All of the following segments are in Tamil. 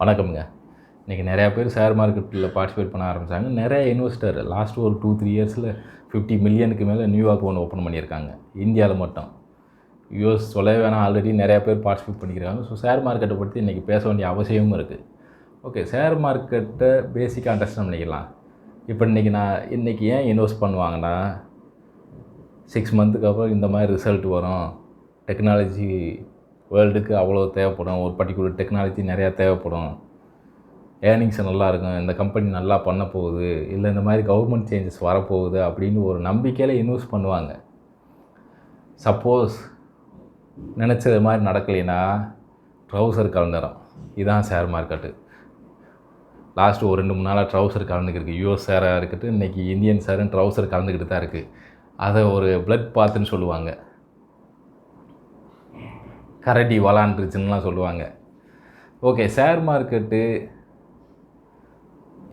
வணக்கம்ங்க. இன்றைக்கி நிறையா பேர் ஷேர் மார்க்கெட்டில் பார்ட்டிசிபேட் பண்ண ஆரம்பித்தாங்க நிறைய இன்வெஸ்டர் லாஸ்ட் ஒரு டூ த்ரீ இயர்ஸில் ஃபிஃப்டி மில்லியனுக்கு மேலே நியூ அக்கௌண்ட் ஓப்பன் பண்ணியிருக்காங்க. இந்தியாவில் மட்டும். யூஎஸ் சொல்லவே வேணாம். ஆல்ரெடி நிறையா பேர் பார்ட்டிசிபேட் பண்ணிக்கிறாங்க. ஸோ ஷேர் மார்க்கெட்டை பற்றி இன்றைக்கி பேச வேண்டிய அவசியமும் இருக்குது ஓகே ஷேர் மார்க்கெட்டை பேசிக்காக அண்டர்ஸ்டாண்ட் பண்ணிக்கலாம். இப்போ இன்றைக்கி நான் இன்றைக்கி ஏன் இன்வெஸ்ட் பண்ணுவாங்கன்னா சிக்ஸ் மந்த்துக்கு அப்புறம் இந்த மாதிரி ரிசல்ட் வரும். டெக்னாலஜி வேர்ல்டுக்கு அவ்வளோ தேவைப்படும். ஒரு பர்டிகுலர் டெக்னாலஜி நிறையா தேவைப்படும். ஏர்னிங்ஸ் நல்லா இருக்கும். இந்த கம்பெனி நல்லா பண்ண போகுது. இல்லை இந்த மாதிரி கவர்மெண்ட் சேஞ்சஸ் வரப்போகுது அப்படின்னு ஒரு நம்பிக்கையில் இன்வெஸ்ட் பண்ணுவாங்க. சப்போஸ் நினச்சது மாதிரி நடக்கலைன்னா ட்ரௌசர் கலந்துடும் இதுதான் ஷேர் மார்க்கெட்டு லாஸ்ட்டு ஒரு ரெண்டு மூணு நாளாக ட்ரௌசர் கலந்துக்கிருக்கு யூஎஸ் ஷேராக இருக்கட்டும் இன்றைக்கி இந்தியன் ஷேரும் ட்ரௌசர் கலந்துக்கிட்டு தான் இருக்குது அதை ஒரு பிளட் பாத்துன்னு சொல்லுவாங்க. கரடி வளான்ருச்சுன்னுலாம் சொல்லுவாங்க. ஓகே ஷேர் மார்க்கெட்டு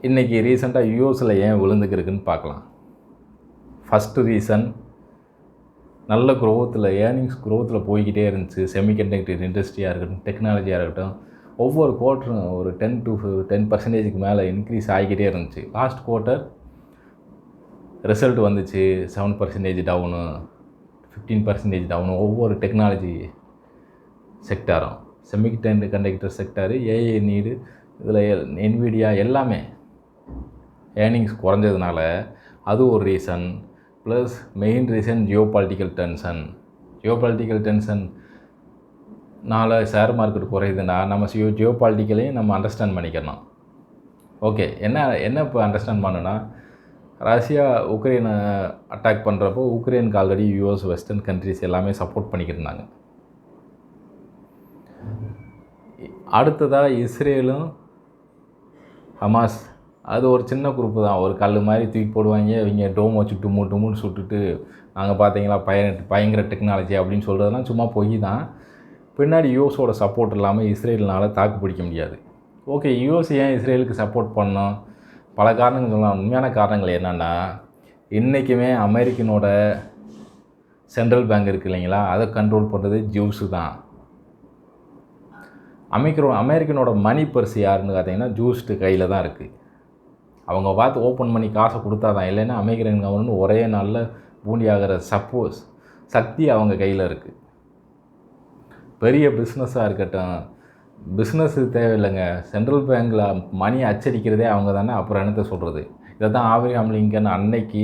இன்றைக்கி ரீசெண்டாக யூஎஸில் ஏன் விழுந்துக்கிருக்குன்னு பார்க்கலாம். ஃபஸ்ட்டு ரீசன் நல்ல குரோத்தில் ஏர்னிங்ஸ் குரோத்தில் போய்கிட்டே இருந்துச்சு. செமிகண்டக்டர் இண்டஸ்ட்ரியாக இருக்கட்டும் டெக்னாலஜியாக இருக்கட்டும் ஒவ்வொரு குவார்ட்டரும் ஒரு டென் டு டென் பர்சன்டேஜுக்கு மேலே இன்க்ரீஸ் ஆகிக்கிட்டே இருந்துச்சு. லாஸ்ட் குவார்ட்டர் ரிசல்ட் வந்துச்சு. Seven percentage down fifteen percentage down ஒவ்வொரு டெக்னாலஜி செக்டாரும். செமிகண்ட கண்டக்டர் செக்டாரு ஏஐ நீடு இதில் என்விடியா எல்லாமே ஏர்னிங்ஸ் குறைஞ்சதுனால அது ஒரு reason plus main reason geopolitical tension geopolitical tension நாளை ஷேர் மார்க்கெட் குறையுதுன்னா நம்ம ஜியோ ஜியோ பாலிட்டிக்கலையும் நம்ம அண்டர்ஸ்டாண்ட் பண்ணிக்கணும் ஓகே என்ன என்ன இப்போ அண்டர்ஸ்டாண்ட் பண்ணுன்னா ரஷ்யா உக்ரைனை அட்டாக் பண்ணுறப்போ உக்ரைனுக்கு ஆல்ரெடி யூஎஸ் வெஸ்டர்ன் கண்ட்ரிஸ் எல்லாமே சப்போர்ட் பண்ணிக்கிட்டு இருந்தாங்க. அடுத்ததாக இஸ்ரேலும் ஹமாஸ். அது ஒரு சின்ன குரூப்பு தான். ஒரு கல் மாதிரி தூக்கி போடுவாங்க. இவங்க டோம் வச்சு டும்மு டும்முன்னு சுட்டுட்டு நாங்கள் பார்த்தீங்களா பய பயங்கர டெக்னாலஜி அப்படின்னு சொல்கிறதுலாம் சும்மா பொய் தான். பின்னாடி யூஎஸோட சப்போர்ட் இல்லாமல் இஸ்ரேல்னால் தாக்கு பிடிக்க முடியாது. ஓகே யூஎஸ் ஏன் இஸ்ரேலுக்கு சப்போர்ட் பண்ணோம்? பல காரணங்கள் சொல்லலாம். உண்மையான காரணங்கள் என்னென்னா இன்றைக்குமே அமெரிக்கனோட சென்ட்ரல் பேங்க் இருக்குது இல்லைங்களா? அதை கண்ட்ரோல் பண்ணுறது ஜூஸு தான். அமைக்கிற அமெரிக்கனோட மணி பர்ஸ் யாருன்னு பார்த்தீங்கன்னா ஜூஸ்ட்டு கையில் தான் இருக்குது அவங்க பார்த்து ஓப்பன் பண்ணி காசை கொடுத்தா தான் இல்லைன்னா அமைக்கிறன் கவர்னு ஒரே நாளில் பூண்டி ஆகிற சப்போஸ் சக்தி அவங்க கையில் இருக்குது பெரிய பிஸ்னஸாக இருக்கட்டும் பிஸ்னஸ் தேவையில்லைங்க. சென்ட்ரல் பேங்க்கில் மணி அச்சடிக்கிறதே அவங்க தானே அப்புறம் என்னத்தை சொல்கிறது இதை தான் ஆபிரகாம் லிங்கன் அன்னைக்கு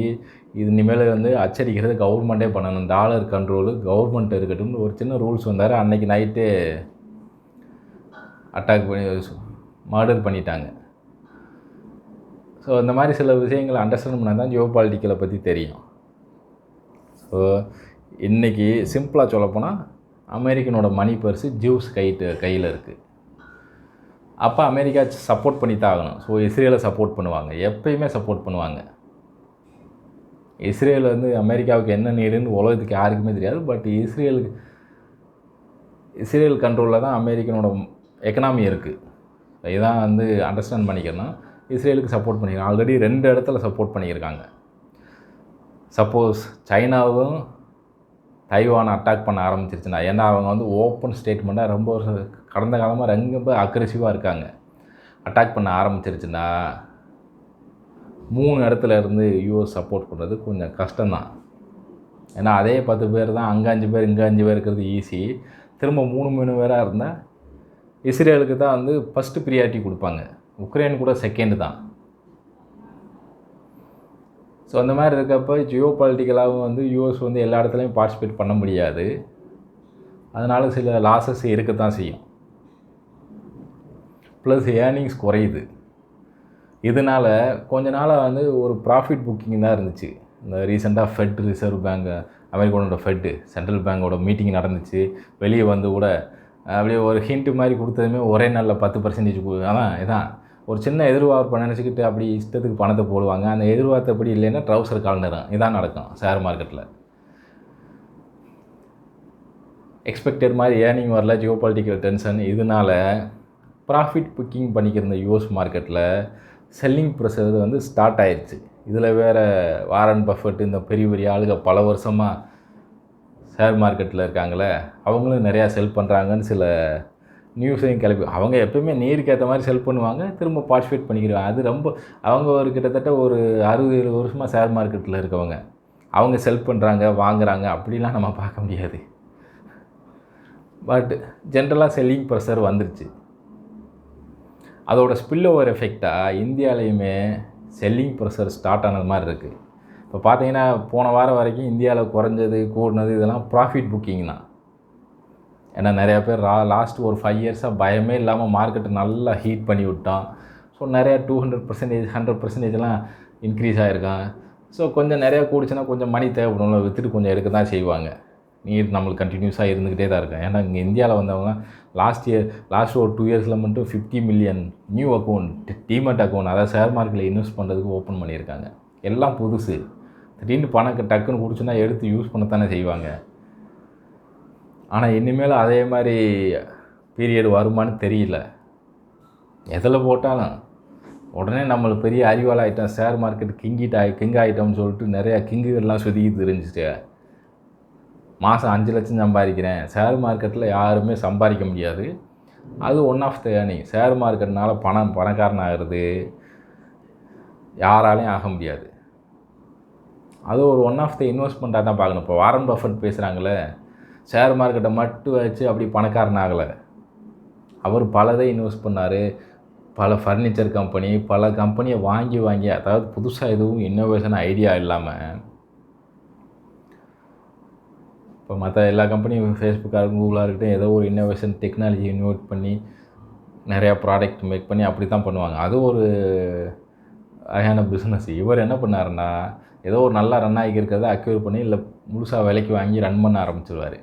இது இனிமேல் வந்து அச்சடிக்கிறது கவர்மெண்ட்டே பண்ணணும். டாலர் கண்ட்ரோலு கவர்மெண்ட் இருக்கட்டும்னு ஒரு சின்ன ரூல்ஸ் வந்தார். அன்னைக்கு நைட்டே அட்டாக் பண்ணி மர்டர் பண்ணிட்டாங்க. ஸோ இந்த மாதிரி சில விஷயங்களை அண்டர்ஸ்டாண்ட் பண்ணால் தான் ஜியோ பாலிட்டிக்கலை பற்றி தெரியும். ஸோ இன்றைக்கி சிம்பிளாக சொல்லப்போனால் அமெரிக்கனோட மணி பர்ஸு ஜூஸ் கைட்டு கையில் இருக்குது அப்போ அமெரிக்கா சப்போர்ட் பண்ணி தான் ஆகணும் ஸோ இஸ்ரேலை சப்போர்ட் பண்ணுவாங்க. எப்பயுமே சப்போர்ட் பண்ணுவாங்க. இஸ்ரேல் வந்து அமெரிக்காவுக்கு என்ன நீடுன்னு உலகத்துக்கு யாருக்குமே தெரியாது. பட் இஸ்ரேலுக்கு இஸ்ரேல் கண்ட்ரோலில் தான் அமெரிக்கனோட எக்கனாமி இருக்குது இதான் வந்து அண்டர்ஸ்டாண்ட் பண்ணிக்கணும். இஸ்ரேலுக்கு சப்போர்ட் பண்ணியிருக்காங்க ஆல்ரெடி ரெண்டு இடத்துல சப்போர்ட் பண்ணியிருக்காங்க. சப்போஸ் சைனாவும் தைவானை அட்டாக் பண்ண ஆரம்பிச்சிருச்சுன்னா ஏன்னா அவங்க வந்து ஓப்பன் ஸ்டேட்மெண்ட்டாக ரொம்ப கடந்த காலமாக ரொம்ப அக்ரெசிவாக இருக்காங்க. அட்டாக் பண்ண ஆரம்பிச்சிருச்சுன்னா மூணு இடத்துல இருந்து யூஎஸ் சப்போர்ட் பண்ணுறது கொஞ்சம் கஷ்டம்தான். ஏன்னா அதே பத்து பேர் தான் அங்கே அஞ்சு பேர் இங்கே அஞ்சு பேர் இருக்கிறது ஈஸி திரும்ப மூணு மூணு பேராக இருந்தால் இஸ்ரேலுக்கு தான் வந்து ஃபஸ்ட்டு ப்ரியாரிட்டி கொடுப்பாங்க. உக்ரைன் கூட செகண்டு தான். ஸோ அந்த மாதிரி இருக்கப்போ ஜியோ பாலிட்டிக்கலாகவும் வந்து யூஎஸ் வந்து எல்லா இடத்துலையும் பார்ட்டிசிபேட் பண்ண முடியாது. அதனால் சில லாஸஸ் இருக்க தான் செய்யும். ப்ளஸ் ஏர்னிங்ஸ் குறையுது. இதனால் கொஞ்ச நாளாக வந்து ஒரு ப்ராஃபிட் புக்கிங் தான் இருந்துச்சு. இந்த ரீசெண்டாக ஃபெட் ரிசர்வ் பேங்க் அமெரிக்காவோட ஃபெட்டு சென்ட்ரல் பேங்கோட மீட்டிங் நடந்துச்சு. வெளியே வந்து கூட அப்படியே ஒரு ஹிண்ட்டு மாதிரி கொடுத்ததுமே ஒரே நாளில் பத்து பர்சன்டேஜ் அதான் இதான். ஒரு சின்ன எதிர்பார்ப்பை நினச்சிக்கிட்டு அப்படி இஷ்டத்துக்கு பணத்தை போடுவாங்க. அந்த எதிர்பார்த்தபடி இல்லைன்னா ட்ரௌசர் கால்நரம் இதான் நடக்கும் ஷேர் மார்க்கெட்டில் எக்ஸ்பெக்டட் மாதிரி ஏர்னிங் வரல ஜியோ பொலிட்டிக்கல் டென்ஷன் இதனால் ப்ராஃபிட் புக்கிங் பண்ணிக்கிருந்த யூஎஸ் மார்க்கெட்டில் செல்லிங் ப்ரெஷர் வந்து ஸ்டார்ட் ஆயிடுச்சு இதில் வேறு வாரன் பஃபட் இந்த பெரிய பெரிய ஆளுக பல வருஷமாக ஷேர் மார்க்கெட்டில் இருக்காங்களே அவங்களும் நிறையா செல் பண்ணுறாங்கன்னு சில நியூஸையும் கிளப்பி அவங்க எப்பயுமே நீருக்கு ஏற்ற மாதிரி செல் பண்ணுவாங்க திரும்ப பார்ட்டிசிபேட் பண்ணிக்கிடுவாங்க. அது ரொம்ப அவங்க ஒரு கிட்டத்தட்ட ஒரு அறுபது ஏழு வருஷமாக ஷேர் மார்க்கெட்டில் இருக்கவங்க. அவங்க செல் பண்ணுறாங்க வாங்குறாங்க அப்படிலாம் நம்ம பார்க்க முடியாது. பட் ஜென்ரலாக செல்லிங் ப்ரெஷர் வந்துருச்சு. அதோட ஸ்பில் ஓவர் எஃபெக்டாக இந்தியாலேயுமே செல்லிங் ப்ரெஷர் ஸ்டார்ட் ஆனது மாதிரி இருக்குது இப்போ பார்த்தீங்கன்னா போன வாரம் வரைக்கும் இந்தியாவில் குறைஞ்சது கூடினது இதெல்லாம் ப்ராஃபிட் புக்கிங் தான். ஏன்னா நிறையா பேர் ரா லாஸ்ட் ஒரு ஃபைவ் இயர்ஸாக பயமே இல்லாமல் மார்க்கெட்டை நல்லா ஹீட் பண்ணி விட்டான். ஸோ நிறையா டூ ஹண்ட்ரட் பர்சன்டேஜ் ஹண்ட்ரட் பர்சன்டேஜ்லாம் இன்க்ரீஸ் ஆகிருக்கான் ஸோ கொஞ்சம் நிறையா கூடிச்சுன்னா கொஞ்சம் மணி தேவைப்படும்ல விற்றுட்டு கொஞ்சம் எடுக்க தான் செய்வாங்க. நீட் நம்மளுக்கு கண்டினியூஸாக இருந்துக்கிட்டே தான் இருக்கும் ஏன்னா இங்கே இந்தியாவில் வந்தவங்க லாஸ்ட் இயர் லாஸ்ட் ஒரு டூ இயர்ஸில் மட்டும் fifty million new account demat account அதாவது ஷேர் மார்க்கெட்டில் இன்வெஸ்ட் பண்ணுறதுக்கு ஓப்பன் பண்ணியிருக்காங்க. எல்லாம் புதுசு. திடீர்னு பணம் டக்குன்னு கொடுச்சுன்னா எடுத்து யூஸ் பண்ணத்தானே செய்வாங்க. ஆனால் இனிமேல் அதே மாதிரி பீரியட் வருமானு தெரியல. எதில் போட்டாலும் உடனே நம்மளுக்கு பெரிய அறிவாள் ஆகிட்டோம் ஷேர் மார்க்கெட் கிங்கிட் கிங் ஆகிட்டோம்னு சொல்லிட்டு நிறையா கிங்குகள்லாம் சுதுக்கி தெரிஞ்சுட்டு மாதம் அஞ்சு லட்சம் சம்பாதிக்கிறேன் ஷேர் மார்க்கெட்டில் யாருமே சம்பாதிக்க முடியாது. அது one of the earning share மார்க்கெட்னால பணம் பணக்காரன் ஆகிறது யாராலையும் ஆக முடியாது. அது ஒரு ஒன் ஆஃப் த இன்வெஸ்ட்மெண்ட்டாக தான் பார்க்கணும். இப்போ வாரன் பஃபட் பேசுகிறாங்களே ஷேர் மார்க்கெட்டை மட்டும் வச்சு அப்படி பணக்காரன் ஆகலை. அவர் பலதை இன்வெஸ்ட் பண்ணார். பல ஃபர்னிச்சர் கம்பெனி பல கம்பெனியை வாங்கி வாங்கி அதாவது புதுசாக எதுவும் இன்னோவேஷன் ஐடியா இல்லாமல் இப்போ மற்ற எல்லா கம்பெனியும் ஃபேஸ்புக்காக இருக்கும் கூகுளாக இருக்கட்டும் ஏதோ ஒரு இன்னோவேஷன் டெக்னாலஜி இன்வெர்ட் பண்ணி நிறையா ப்ராடக்ட் மேக் பண்ணி அப்படி தான் பண்ணுவாங்க. அது ஒரு வகையான பிஸ்னஸ் இவர் என்ன பண்ணாருன்னா ஏதோ ஒரு நல்லா ரன் ஆகி இருக்கிறத அக்யூர் பண்ணி இல்லை முழுசாக விலைக்கு வாங்கி ரன் பண்ண ஆரம்பிச்சிருவார்.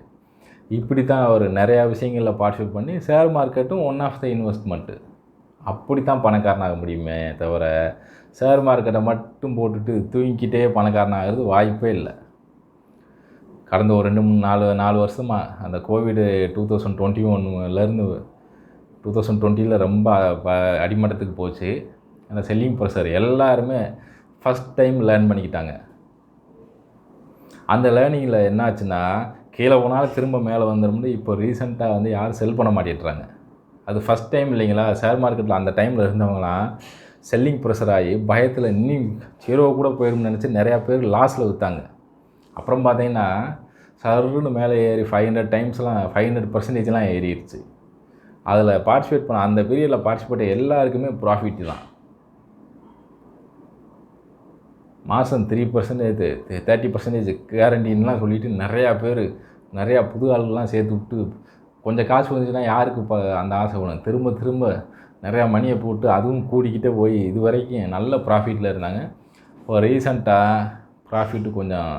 இப்படி தான் அவர் நிறையா விஷயங்களில் பார்ட்டிசிபேட் பண்ணி ஷேர் மார்க்கெட்டும் ஒன் ஆஃப் த இன்வெஸ்ட்மெண்ட்டு அப்படி தான் பணக்காரனாக முடியுமே தவிர ஷேர் மார்க்கெட்டை மட்டும் போட்டுட்டு தூங்கிக்கிட்டே பணக்காரனாகிறது வாய்ப்பே இல்லை. கடந்த ஒரு ரெண்டு மூணு நாலு நாலு வருஷமாக அந்த கோவிடு டூ தௌசண்ட் டுவெண்ட்டி ஒன்லேருந்து டூ தௌசண்ட் டுவெண்ட்டியில் ரொம்ப ப- அடிமட்டத்துக்கு போச்சு. அந்த செல்லிங் ப்ரெஷர் எல்லாருமே ஃபஸ்ட் டைம் லேர்ன் பண்ணிக்கிட்டாங்க. அந்த லேர்னிங்கில் என்னாச்சுன்னா கீழே போனாலும் திரும்ப மேலே வந்துடும்னு இப்போ ரீசெண்டாக வந்து யாரும் செல் பண்ண மாட்டேன்றாங்க. அது ஃபஸ்ட் டைம் இல்லைங்களா? ஷேர் மார்க்கெட்டில் அந்த டைமில் இருந்தவங்களாம் செல்லிங் ப்ரெஷர் ஆகி பயத்தில் இன்னும் ஜீரோ கூட போயிடும்னு நினச்சி நிறையா பேர் லாஸில் விற்றாங்க அப்புறம் பார்த்தீங்கன்னா சருன்னு மேலே ஏறி ஃபைவ் ஹண்ட்ரட் டைம்ஸ்லாம் ஃபைவ் ஹண்ட்ரட் பர்சன்டேஜ்லாம் ஏறிடுச்சு. அதில் பார்ட்டிசிபேட் பண்ண அந்த பீரியடில் பார்ட்டிசிபேட் எல்லாருக்குமே ப்ராஃபிட் தான். மாதம் த்ரீ பர்சன்டேஜ் தேர்ட்டி பர்சன்டேஜ் கேரண்டின்லாம் சொல்லிவிட்டு நிறையா பேர் நிறையா புது ஆளுகள்லாம் சேர்த்து விட்டு கொஞ்சம் காசு வந்துச்சுன்னா யாருக்கு இப்போ அந்த ஆசை வேணும் திரும்ப திரும்ப நிறையா மணியை போட்டு அதுவும் கூடிக்கிட்டே போய் இது வரைக்கும் நல்ல ப்ராஃபிட்டில் இருந்தாங்க. இப்போ ரீசண்டாக ப்ராஃபிட்டு கொஞ்சம்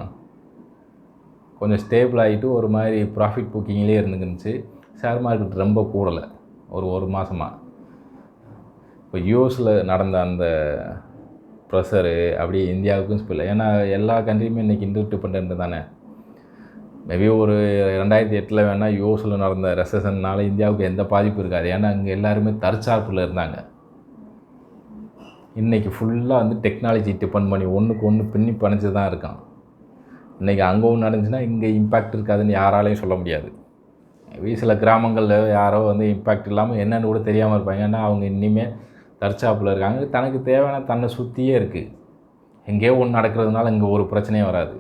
கொஞ்சம் ஸ்டேபிள் ஆகிட்டு ஒரு மாதிரி ப்ராஃபிட் புக்கிங்லேயே இருந்துக்கிருந்துச்சு ஷேர் மார்க்கெட் ரொம்ப கூடலை. ஒரு ஒரு மாதமாக இப்போ யூஎஸில் நடந்த அந்த ப்ரெஷரு அப்படியே இந்தியாவுக்கும் ஸ்பில் ஏன்னா எல்லா கண்ட்ரியுமே இன்றைக்கி இன்டர் டிபெண்ட் தானே மேபி ஒரு ரெண்டாயிரத்தி எட்டில் வேணால் யூஎஸில் நடந்த ரெசஷன்னால இந்தியாவுக்கு எந்த பாதிப்பும் இருக்காது. ஏன்னா அங்கே எல்லாருமே தற்சார்பில் இருந்தாங்க. இன்றைக்கி ஃபுல்லாக வந்து டெக்னாலஜி டிபெண்ட் பண்ணி ஒன்றுக்கு ஒன்று பின்னி பணிஞ்சு தான் இருக்கான். இன்றைக்கி அங்கே ஒன்று நடந்துச்சுன்னா இங்கே இம்பேக்ட் இருக்காதுன்னு யாராலையும் சொல்ல முடியாது. சில கிராமங்களில் யாரோ வந்து இம்பேக்ட் இல்லாமல் என்னன்னு கூட தெரியாமல் இருப்பாங்க. ஏன்னா அவங்க இனிமேல் தற்சாப்பில் இருக்காங்க. தனக்கு தேவையான தன்னை சுற்றியே இருக்குது எங்கேயோ ஒன்று நடக்கிறதுனால இங்கே ஒரு பிரச்சனையும் வராது.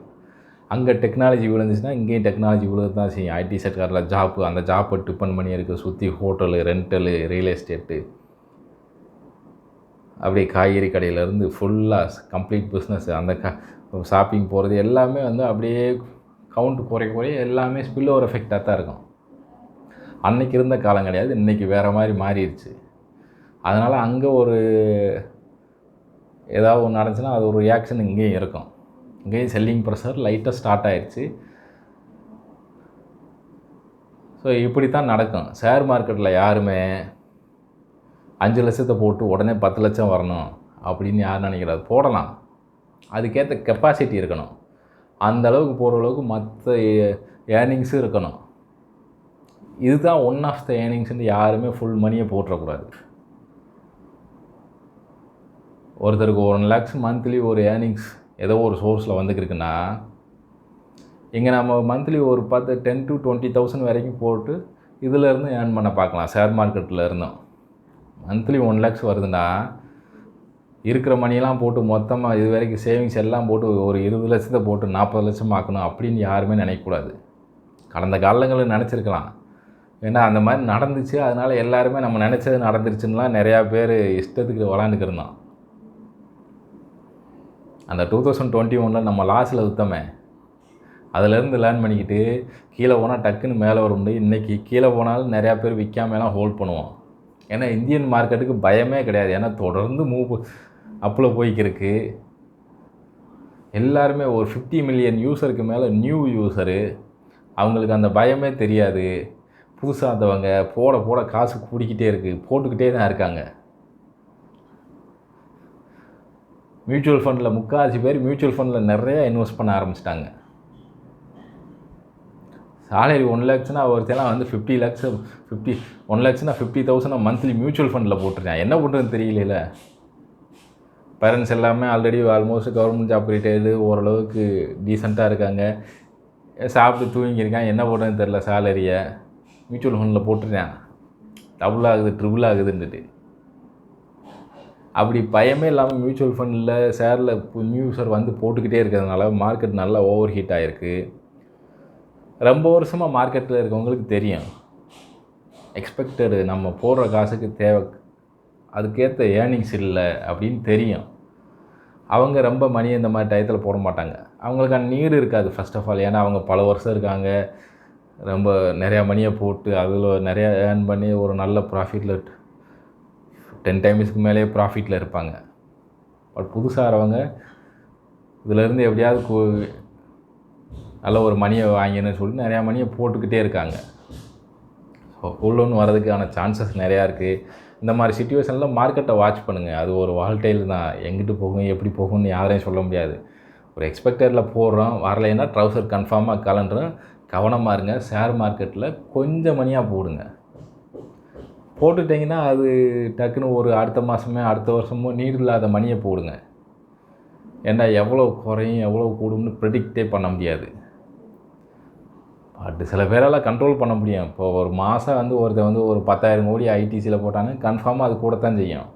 அங்கே டெக்னாலஜி விழுந்துச்சுன்னா இங்கேயும் டெக்னாலஜி விழுது தான் செய்யும் ஐடி செக்டரில் ஜாப்பு அந்த ஜாப்பை டிபெண்ட் பண்ணி இருக்குது சுற்றி ஹோட்டலு ரெண்டலு ரியல் எஸ்டேட்டு அப்படியே காய்கறி கடையிலேருந்து ஃபுல்லாக கம்ப்ளீட் பிஸ்னஸ் அந்த க ஷாப்பிங் போகிறது எல்லாமே வந்து அப்படியே கவுண்ட் குறைய குறைய எல்லாமே ஸ்பில் ஓவர் எஃபெக்டாக தான் இருக்கும். அன்னைக்கு இருந்த காலம் கிடையாது. இன்றைக்கி வேறு மாதிரி மாறிடுச்சு. அதனால் அங்கே ஒரு ஏதாவது ஒன்று நடந்துச்சுன்னா அது ஒரு ரியாக்ஷன் இங்கேயும் இருக்கும். இங்கேயும் செல்லிங் ப்ரெஷர் லைட்டாக ஸ்டார்ட் ஆயிடுச்சு ஸோ இப்படி தான் நடக்கும். ஷேர் மார்க்கெட்டில் யாருமே அஞ்சு லட்சத்தை போட்டு உடனே பத்து லட்சம் வரணும் அப்படின்னு யார் நினைக்கிறாரு? போடலாம். அதுக்கேற்ற கெப்பாசிட்டி இருக்கணும். அந்த அளவுக்கு போகிற அளவுக்கு மற்ற ஏர்னிங்ஸும் இருக்கணும். இதுதான் ஒன் ஆஃப் த ஏர்னிங்ஸ்ன்னு யாருமே ஃபுல் மணியை போட்டுறக்கூடாது. ஒருத்தருக்கு ஒன் லேக்ஸ் மந்த்லி ஒரு ஏர்னிங்ஸ் ஏதோ ஒரு சோர்ஸில் வந்துக்கிருக்குன்னா இங்கே நம்ம மந்த்லி ஒரு பத்து டென் டு டுவெண்ட்டி தௌசண்ட் வரைக்கும் போட்டு இதிலேருந்து ஏர்ன் பண்ண பார்க்கலாம் ஷேர் மார்க்கெட்டில் இருந்தும். மந்த்லி ஒன் லேக்ஸ் வருதுன்னா இருக்கிற மணியெல்லாம் போட்டு மொத்தமாக இது வரைக்கும் சேவிங்ஸ் எல்லாம் போட்டு ஒரு இருபது லட்சத்தை போட்டு நாற்பது லட்சம் ஆக்கணும் அப்படின்னு யாருமே நினைக்கக்கூடாது. கடந்த காலங்களில் நினச்சிருக்கலாம். ஏன்னா அந்த மாதிரி நடந்துச்சு. அதனால் எல்லாருமே நம்ம நினச்சது நடந்துருச்சுன்னா நிறையா பேர் இஷ்டத்துக்கு விளாண்டுக்கிருந்தோம் அந்த டூ தௌசண்ட் டுவெண்ட்டி ஒனில் நம்ம லாஸில் விற்றோமே அதிலேருந்து லேர்ன் பண்ணிக்கிட்டு கீழே போனால் டக்குன்னு மேலே வர முடியும். இன்றைக்கி கீழே போனாலும் நிறையா பேர் விற்காமலாம் ஹோல்ட் பண்ணுவோம் ஏன்னா இந்தியன் மார்க்கெட்டுக்கு பயமே கிடையாது. ஏன்னா தொடர்ந்து மூவ் அப்பில் போய்க்கிருக்கு எல்லாருமே ஒரு ஃபிஃப்டி மில்லியன் யூஸருக்கு மேலே நியூ யூஸரு அவங்களுக்கு அந்த பயமே தெரியாது. புதுசாக இருந்தவங்க போட போட காசு கூடிக்கிட்டே இருக்குது போட்டுக்கிட்டே தான் இருக்காங்க. மியூச்சுவல் ஃபண்டில் முக்கால்வாசி பேர் மியூச்சுவல் ஃபண்டில் நிறையா இன்வெஸ்ட் பண்ண ஆரம்பிச்சிட்டாங்க. சாலரி ஒன் லேக்ஸ்னா ஒருத்தெல்லாம் வந்து ஃபிஃப்டி லேக்ஸ் ஃபிஃப்டி ஒன் லேக்ஸ்னா ஃபிஃப்டி தௌசண்ட் மந்த்லி மியூச்சுவல் ஃபண்டில் போட்டிருக்கேன் என்ன பண்ணுறதுன்னு தெரியல பேரண்ட்ஸ் எல்லாமே already almost government job retired ஓரளவுக்கு டீசெண்டாக இருக்காங்க. சாப்பிட்டு தூங்கியிருக்கான் என்ன பண்ணுறதுன்னு தெரில சேலரியை. மியூச்சுவல் ஃபண்டில் போட்டிருக்கேன் டபுள் ஆகுது ட்ரிபிள் ஆகுதுன்ட்டு அப்படி பயமே இல்லாமல் மியூச்சுவல் ஃபண்டில் ஷேரில் நியூஸர் வந்து போட்டுக்கிட்டே இருக்கிறதுனால மார்க்கெட் நல்லா ஓவர் ஹீட் ஆகிருக்கு ரொம்ப வருஷமாக மார்க்கெட்டில் இருக்கவங்களுக்கு தெரியும். எக்ஸ்பெக்டடு நம்ம போடுற காசுக்கு தேவை அதுக்கேற்ற ஏர்னிங்ஸ் இல்லை அப்படின்னு தெரியும். அவங்க ரொம்ப மணி இந்த மாதிரி டயத்தில் போட மாட்டாங்க. அவங்களுக்கான நீடு இருக்காது ஃபஸ்ட் ஆஃப் ஆல் ஏன்னா அவங்க பல வருஷம் இருக்காங்க. ரொம்ப நிறையா மணியை போட்டு அதில் நிறையா ஏர்ன் பண்ணி ஒரு நல்ல ப்ராஃபிட்டில் டென் டைம்ஸ்க்கு மேலேயே ப்ராஃபிட்டில் இருப்பாங்க. பட் புதுசாகிறவங்க இதிலேருந்து எப்படியாவது கு- நல்ல ஒரு மணியை வாங்கினு சொல்லிட்டு நிறையா மணியை போட்டுக்கிட்டே இருக்காங்க. ஸோ உள்ளொன்று வரதுக்கான சான்சஸ் நிறையா இருக்குது இந்த மாதிரி சுச்சுவேஷனில் மார்க்கெட்டை வாட்ச் பண்ணுங்கள் அது ஒரு வால்டைல் தான். எங்கிட்டு போகும் எப்படி போகும்னு யாரையும் சொல்ல முடியாது. ஒரு எக்ஸ்பெக்டரில் போடுறோம் வரலைன்னா ட்ரௌசர் கன்ஃபார்மாக கலண்டுறோம் கவனமாக இருங்க. ஷேர் மார்க்கெட்டில் கொஞ்சம் மணியாக போடுங்க. போட்டுட்டிங்கன்னா அது டக்குன்னு ஒரு அடுத்த மாதமே அடுத்த வருஷமோ நீர் இல்லாத மணியை போடுங்க. ஏன்னா எவ்வளோ குறையும் எவ்வளோ கூடும்னு ப்ரெடிக்டே பண்ண முடியாது. பட் சில பேரால் கண்ட்ரோல் பண்ண முடியும். இப்போ ஒரு மாதம் வந்து ஒருத்தர் வந்து ஒரு பத்தாயிரம் கோடி ஐடிசியில் போட்டாங்க கன்ஃபார்மாக அது கூடத்தான் செய்யும்.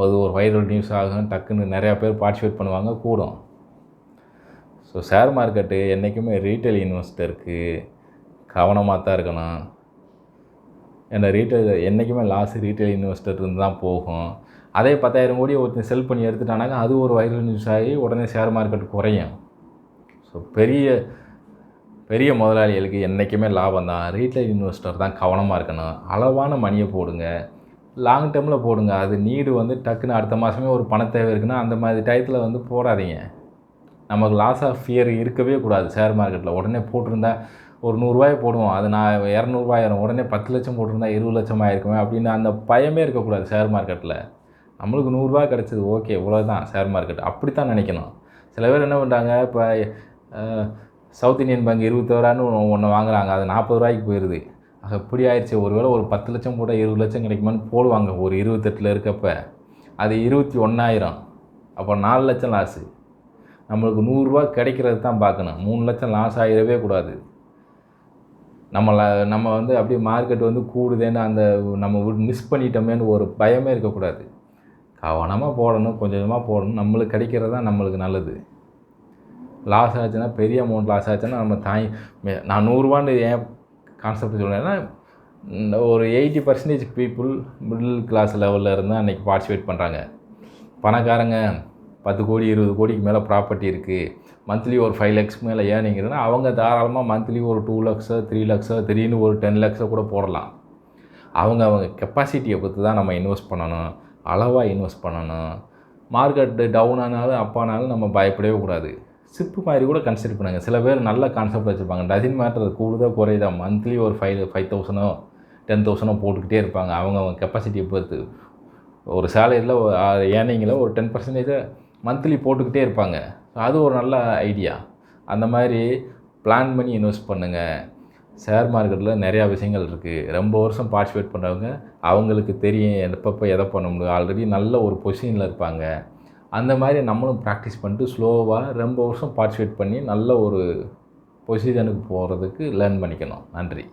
அது ஒரு வைரல் நியூஸ் ஆகும் டக்குன்னு நிறையா பேர் பார்ட்டிசிபேட் பண்ணுவாங்க கூடும். ஸோ ஷேர் மார்க்கெட்டு என்றைக்குமே ரீட்டைல் இன்வெஸ்டருக்கு கவனமாக தான் இருக்கணும். ஏன்னா ரீட்டைல் என்றைக்குமே லாஸ் ரீட்டைல் இன்வெஸ்டர் இருந்து தான் போகும். அதே பத்தாயிரம் கோடி ஒருத்தன் செல் பண்ணி எடுத்துட்டானாக்கா அது ஒரு வைரல் நியூஸ் ஆகி உடனே ஷேர் மார்க்கெட் குறையும். ஸோ பெரிய பெரிய முதலாளிகளுக்கு என்றைக்குமே லாபம் தான் ரீட்டைல் இன்வெஸ்டர் தான் கவனமாக இருக்கணும். அளவான மணியை போடுங்க. லாங் டேர்மில் போடுங்க. அது நீடு வந்து டக்குன்னு அடுத்த மாதமே ஒரு பண தேவை இருக்குன்னா அந்த மாதிரி டயத்தில் வந்து போடாதீங்க. நமக்கு லாஸ் ஆஃப் ஃபியர் இருக்கவே கூடாது. ஷேர் மார்க்கெட்டில் உடனே போட்டிருந்தா ஒரு நூறுரூவாயை போடுவோம். அது நான் இரநூறுவாயிரம் உடனே பத்து லட்சம் போட்டிருந்தா இருபது லட்சம் ஆயிருக்குமே அப்படின்னு அந்த பயமே இருக்கக்கூடாது ஷேர் மார்க்கெட்டில் நம்மளுக்கு நூறுரூவா கிடச்சிது ஓகே இவ்வளோதான் ஷேர் மார்க்கெட் அப்படி தான் நினைக்கணும். சில பேர் என்ன பண்ணுறாங்க இப்போ சவுத் இந்தியன் பேங்க் இருபத்தோரான்னு ஒன்று வாங்குறாங்க. அது நாற்பது ரூபாய்க்கு போயிடுது அது எப்படி ஆயிடுச்சு ஒருவேளை ஒரு பத்து லட்சம் போட்டால் இருபது லட்சம் கிடைக்குமான்னு போடுவாங்க. ஒரு இருபத்தெட்டில் இருக்கப்போ அது இருபத்தி ஒன்றாயிரம் அப்போ நாலு லட்சம் லாஸு நம்மளுக்கு நூறுரூவா கிடைக்கிறது தான் பார்க்கணும். மூணு லட்சம் லாஸ் ஆகிடவே கூடாது. நம்மளை நம்ம வந்து அப்படியே மார்க்கெட் வந்து கூடுதேன்னு அந்த நம்ம மிஸ் பண்ணிட்டோமேன்னு ஒரு பயமே இருக்கக்கூடாது. கவனமாக போடணும் கொஞ்சம் கொஞ்சமாக போடணும். நம்மளுக்கு கிடைக்கிறது தான் நம்மளுக்கு நல்லது. லாஸ் ஆச்சுன்னா பெரிய அமௌண்ட் லாஸ் ஆச்சுன்னா நம்ம தாய் மே- நான் நூறுரூவான்னு ஏன் கான்செப்ட் சொல்கிறேன்னா ஒரு eighty percentage people middle class லெவலில் இருந்து அன்றைக்கி பார்ட்டிசிபேட் பண்ணுறாங்க பணக்காரங்க பத்து கோடி இருபது கோடிக்கு மேலே ப்ராப்பர்ட்டி இருக்குது மந்த்லி ஒரு ஃபைவ் லேக்ஸ்க்கு மேலே ஏர்னிங்கிறதுனா அவங்க தாராளமாக மந்த்லி ஒரு டூ லேக்ஸோ த்ரீ லேக்ஸோ திடீர்னு ஒரு டென் லேக்ஸோ கூட போடலாம். அவங்க அவங்க கெப்பாசிட்டியை பொறுத்து தான் நம்ம இன்வெஸ்ட் பண்ணணும். அளவாக இன்வெஸ்ட் பண்ணணும். மார்க்கெட்டு டவுன் ஆனாலும் அப் ஆனாலும் நம்ம பயப்படவே கூடாது. சிப்பு மாதிரி கூட கன்சிடர் பண்ணுங்க. சில பேர் நல்ல கான்செப்ட் வச்சுருப்பாங்க. டசின் மேட்டர் கூடுதோ குறையுதா மந்த்லி ஒரு ஃபைவ் ஃபைவ் தௌசண்டோ டென் தௌசண்டோ போட்டுக்கிட்டே இருப்பாங்க. அவங்க அவங்க கெப்பாசிட்டியை பொறுத்து. ஒரு சேலரியில் ஏர்னிங்கில் ஒரு டென் பர்சன்டேஜை மந்த்லி போட்டுக்கிட்டே இருப்பாங்க. அது ஒரு நல்ல ஐடியா அந்த மாதிரி பிளான் பண்ணி இன்வெஸ்ட் பண்ணுங்கள் ஷேர் மார்க்கெட்டில் நிறையா விஷயங்கள் இருக்குது ரொம்ப வருஷம் பார்ட்டிசிபேட் பண்ணுறவங்க அவங்களுக்கு தெரியும் எப்பப்போ எதை பண்ண முடியும். ஆல்ரெடி நல்ல ஒரு பொசிஷனில் இருப்பாங்க. அந்த மாதிரி நம்மளும் ப்ராக்டிஸ் பண்ணிட்டு ஸ்லோவாக ரொம்ப வருஷம் பார்ட்டிசிபேட் பண்ணி நல்ல ஒரு பொசிஷனுக்கு போகிறதுக்கு லேர்ன் பண்ணிக்கணும். நன்றி.